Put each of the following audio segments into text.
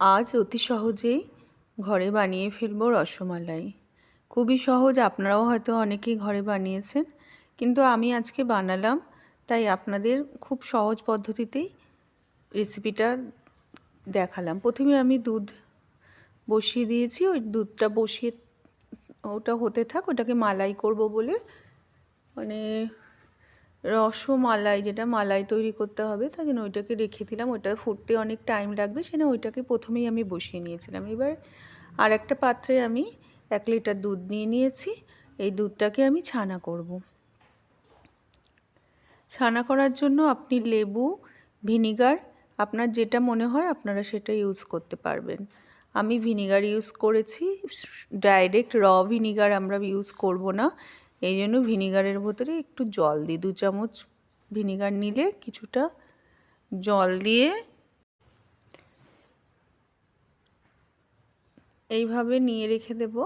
আজ অতি সহজেই ঘরে বানিয়ে ফেলব রসমালাই। খুবই সহজ, আপনারাও হয়তো অনেকেই ঘরে বানিয়েছেন, কিন্তু আমি আজকে বানালাম, তাই আপনাদের খুব সহজ পদ্ধতিতেই রেসিপিটা দেখালাম। প্রথমে আমি দুধ বসিয়ে দিয়েছি, ওই দুধটা বসিয়ে ওটা হতে থাক, ওটাকে মালাই করব বলে। মানে রসমালাই, যেটা মালাই তৈরি করতে হবে তাই জন্য ওইটাকে রেখে দিলাম। ওইটা ফুটতে অনেক টাইম লাগবে সেটা ওইটাকে প্রথমেই আমি বসিয়ে নিয়েছিলাম। এবার আর একটা পাত্রে আমি এক লিটার দুধ নিয়ে নিয়েছি। এই দুধটাকে আমি ছানা করব। ছানা করার জন্য আপনি লেবু, ভিনিগার, আপনার যেটা মনে হয় আপনারা সেটা ইউজ করতে পারবেন। আমি ভিনিগার ইউজ করেছি ডাইরেক্ট র ভিনিগার আমরা ইউজ করব না। এই জন্য ভিনিগারের ভেতরে একটু জল দিই, দু চামচ ভিনিগার নিলে কিছুটা জল দিয়ে এইভাবে নিয়ে রেখে দেব।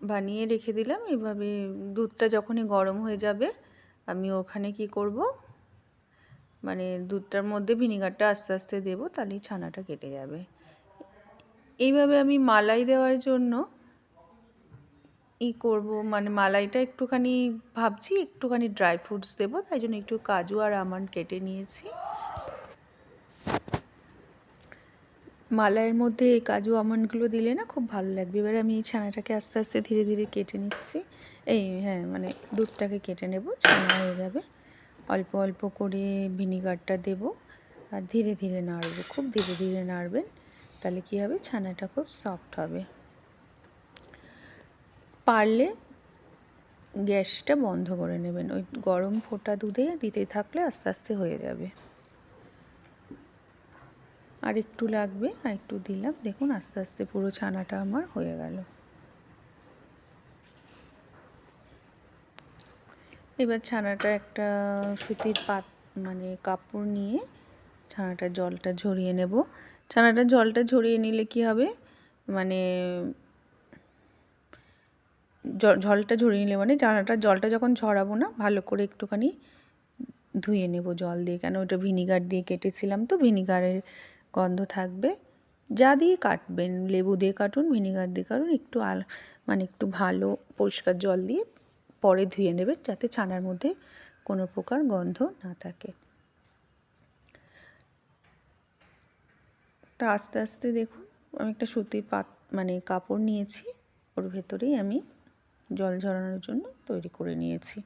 বানিয়ে রেখে দিলাম এইভাবে দুধটা যখনই গরম হয়ে যাবে, আমি ওখানে কি করব? মানে দুধটার মধ্যে ভিনিগারটা আস্তে আস্তে দেবো, তাহলেই ছানাটা কেটে যাবে। এইভাবে আমি মালাই দেওয়ার জন্য ই করব মানে মালাইটা একটুখানি ভাবছি, একটুখানি ড্রাই ফ্রুটস দেবো, তাই জন্য একটু কাজু আর আমন্ড কেটে নিয়েছি। মালাইয়ের মধ্যে এই কাজু আমন্ডগুলো দিলে না খুব ভালো লাগবে। এবার আমি এই ছানাটাকে আস্তে আস্তে ধীরে ধীরে কেটে নিচ্ছি। এই হ্যাঁ মানে দুধটাকে কেটে নেব, ছানা হয়ে যাবে। অল্প অল্প করে ভিনিগারটা দেব আর ধীরে ধীরে নাড়বো। খুব ধীরে ধীরে নাড়বেন, তাহলে কী হবে? ছানাটা খুব সফট হবে। পারলে গ্যাসটা বন্ধ করে নেবেন। ওই গরম ফোটা দুধে দিতে থাকলে আস্তে আস্তে হয়ে যাবে। আর একটু লাগবে, আর একটু দিলাম। দেখুন, আস্তে আস্তে পুরো ছানাটা আমার হয়ে গেল। এবার ছানাটা একটা সুতির পাত মানে কাপড় নিয়ে ছানাটা জলটা ঝরিয়ে নেব। ছানাটা জলটা ঝরিয়ে নিলে কি হবে? মানে জলটা ঝরিয়ে নিলে মানে ছানাটা জলটা যখন ঝরাবো না, ভালো করে একটুখানি ধুয়ে নেব জল দিয়ে। কেন ওটা ভিনিগার দিয়ে কেটেছিলাম তো, ভিনিগারের গন্ধ থাকবে। যা দিয়ে কাটবেন, লেবু দিয়ে কাটুন, ভিনিগার দিয়ে কাটুন, একটু আল মানে একটু ভালো পরিষ্কার জল দিয়ে পরে ধুয়ে নেবেন যাতে ছানার মধ্যে কোনো প্রকার গন্ধ না থাকে। তা আস্তে আস্তে দেখুন, আমি একটা সুতির পাত মানে কাপড় নিয়েছি, ওর ভেতরেই আমি জল ঝরানোর জন্য তৈরি করে নিয়েছি।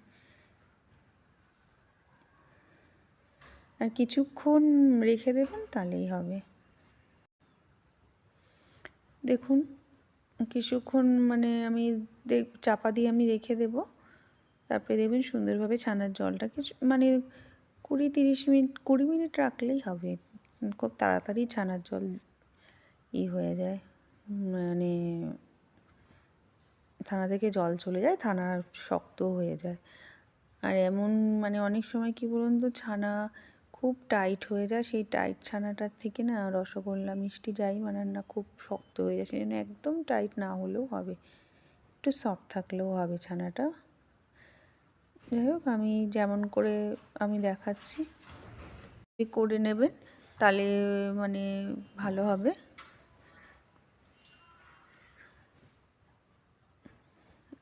আর কিছুক্ষণ রেখে দেবেন তাহলেই হবে। দেখুন, কিছুক্ষণ মানে আমি চাপা দিয়ে আমি রেখে দেব। তারপরে দেখবেন সুন্দরভাবে ছানার জলটা কিছু মানে কুড়ি তিরিশ মিনিট, কুড়ি মিনিট রাখলেই হবে। খুব তাড়াতাড়ি ছানার জল ই হয়ে যায়। মানে থানা থেকে জল চলে যায়, থানা শক্ত হয়ে যায়। আর এমন মানে অনেক সময় কি বলুন তো, ছানা খুব টাইট হয়ে যায়, সেই টাইট ছানাটার থেকে না রসগোল্লা, মিষ্টি যাই বানান না, খুব শক্ত হয়ে যায়। সেই জন্য একদম টাইট না হলেও হবে, একটু সফট থাকলেও হবে ছানাটা। যাই হোক, আমি যেমন করে আমি দেখাচ্ছি। করে নেবেন, তাহলে মানে ভালো হবে।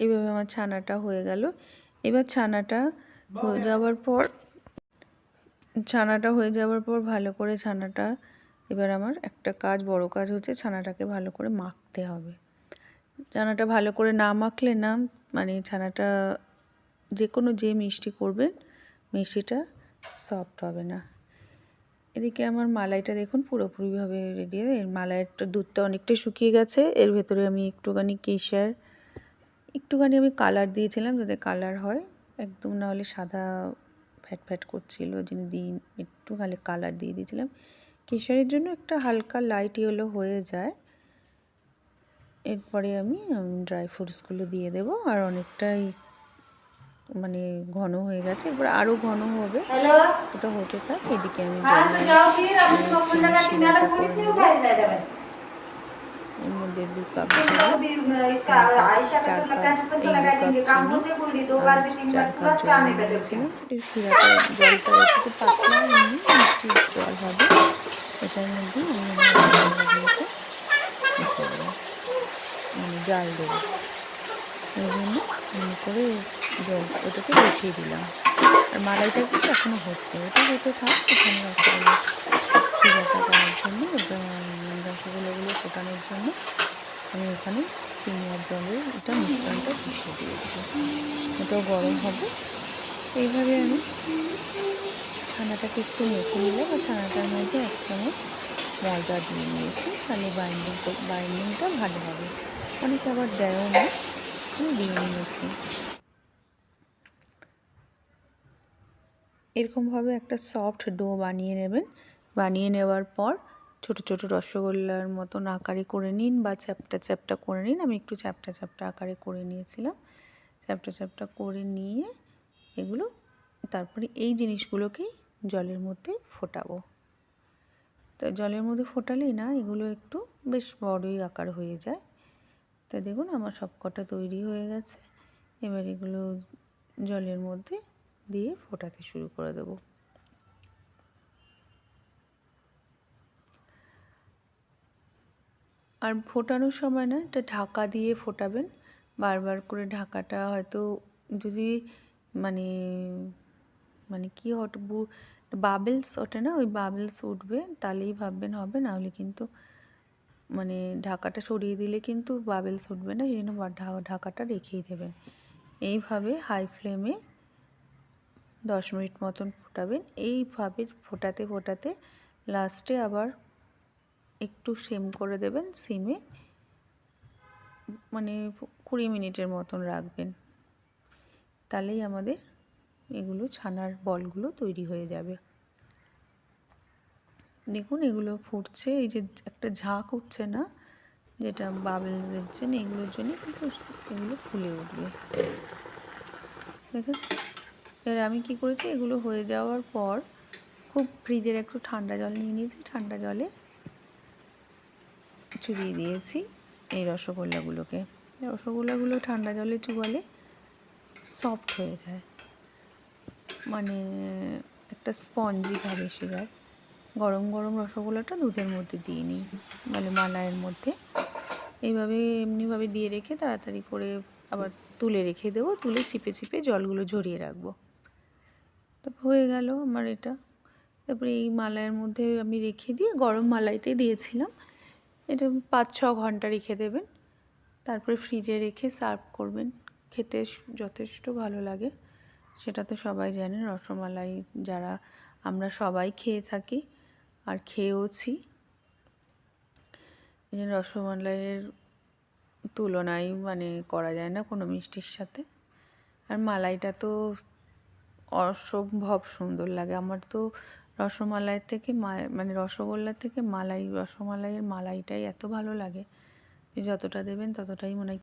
এভাবে আমার ছানাটা হয়ে গেল। এবার ছানাটা হয়ে যাওয়ার পর, ছানাটা হয়ে যাওয়ার পর ভালো করে ছানাটা, এবার আমার একটা কাজ, বড় কাজ হচ্ছে ছানাটাকে ভালো করে মাখতে হবে। ছানাটা ভালো করে না মাখলে না মানে ছানাটা যে কোনো যে মিষ্টি করবেন, মিষ্টিটা সফট হবে না। এদিকে আমার মালাইটা দেখুন পুরোপুরিভাবে রেডি এর মালাইয়ের দুধটা অনেকটা শুকিয়ে গেছে, এর ভেতরে আমি একটুখানি কেশার একটুখানি আমি কালার দিয়েছিলাম যাতে কালার হয়। একদম না হলে সাদা ফ্যাট ফ্যাট করছিল যিনি দিন একটু খালি কালার দিয়ে দিয়েছিলাম। কেশরের জন্য একটা হালকা লাইট ইয়েলো হয়ে যায়। এরপরে আমি ড্রাই ফ্রুটসগুলো দিয়ে দেব। আর অনেকটাই মানে ঘন হয়ে গেছে। এবার আরও ঘন হবে। ওটা হতে থাক। এদিকে আমি এই জল দিয়েছিলাম জলটা পাতলা জল হবে এটার মধ্যে আমি জাল দেবো। ওই জন্য করে জল ওটাকে বসিয়ে দিলাম। আর মালাইটা কিন্তু এখনও হচ্ছে। ওটা হতে থাক রসগোল্লা করার জন্য রসগোল্লাগুলো ফোটানোর জন্য আমি ওখানে চিনি আর জলের এটা মিশ্রণটা মিশিয়ে দিয়েছি। ওটাও গরম হবে। এইভাবে আমি ছানাটাকে একটু মেখে নিলাম আর ছানাটার মধ্যে এক চামচ ময়দা দিয়ে নিয়েছি। তাহলে বাইন্ডিং বাইন্ডিংটা ভালো হবে। অনেকে আবার দেয়ও না। আমি দিয়ে নিয়েছি। এরকমভাবে একটা সফট ডো বানিয়ে নেবেন। বানিয়ে নেওয়ার পর ছোট ছোট রসগোল্লার মতন আকারে করে নিন বা চ্যাপটা চ্যাপটা করে নিন। আমি একটু চ্যাপটা চ্যাপটা আকারে করে নিয়েছিলাম। চ্যাপটা চ্যাপটা করে নিয়ে এগুলো তারপরে এই জিনিসগুলোকেই জলের মধ্যে ফোটাবো। তো জলের মধ্যে ফোটালেই না এগুলো একটু বেশ বড়ই আকার হয়ে যায়। তা দেখুন আমার সব কটা তৈরি হয়ে গেছে। এবার এগুলো জলের মধ্যে দিয়ে ফোটাতে শুরু করে দেবো। আর ফোটানোর সময় না এটা ঢাকা দিয়ে ফোটাবেন। বারবার করে ঢাকাটা হয়তো যদি মানে মানে কী হট বাবেলস ওঠে না, ওই বাবেলস উঠবে, তাহলেই ভাববেন হবে নাহলে কিন্তু মানে ঢাকাটা সরিয়ে দিলে কিন্তু বাবেলস উঠবে না, সেই জন্য ঢাকাটা রেখেই দেবেন। এইভাবে হাই ফ্লেমে দশ মিনিট মতন ফোটাবেন। এইভাবে ফোটাতে ফোটাতে লাস্টে আবার একটু সিম করে দেবেন, সিমে মানে কুড়ি মিনিটের মতন রাখবেন। তাহলেই আমাদের এগুলো ছানার বলগুলো তৈরি হয়ে যাবে। দেখুন এগুলো ফুটছে, এই যে একটা ঝাঁক উঠছে না, যেটা বাবেল দিচ্ছেন এগুলোর জন্য কিন্তু এগুলো ফুলে উঠবে। দেখেন, এবার আমি কি করেছি, এগুলো হয়ে যাওয়ার পর খুব ফ্রিজের একটু ঠান্ডা জল নিয়ে নিয়েছি, ঠান্ডা জলে চুবিয়ে দিয়েছি এই রসগোল্লাগুলোকে। রসগোল্লাগুলো ঠান্ডা জলে চুবালে সফট হয়ে যায়। মানে একটা স্পঞ্জি ভাব এসে যায়। গরম গরম রসগোল্লাটা দুধের মধ্যে দিয়ে নিই মানে মালাইয়ের মধ্যে। এইভাবে এমনিভাবে দিয়ে রেখে তাড়াতাড়ি করে আবার তুলে রেখে দেবো, তুলে চিপে চিপে জলগুলো ঝরিয়ে রাখব। তারপর হয়ে গেল আমার এটা। তারপরে এই মালাইয়ের মধ্যে আমি রেখে দিয়ে গরম মালাইতে দিয়েছিলাম। এটা পাঁচ, ছ ঘণ্টা রেখে দেবেন। তারপরে ফ্রিজে রেখে সার্ভ করবেন। খেতে যথেষ্ট ভালো লাগে। সেটা তো সবাই জানেন রসমালাই যারা, আমরা সবাই খেয়ে থাকি আর খেয়েওছি। এই রসমালাইয়ের তুলনাই মানে করা যায় না কোনো মিষ্টির সাথে। আর মালাইটা তো অসম্ভব সুন্দর লাগে। আমার তো রসমালাইয়ের থেকে মানে রসগোল্লা থেকে মালাই, রসমালাইয়ের মালাইটাই এত ভালো লাগে যে যতটা দেবেন ততটাই মনে হয়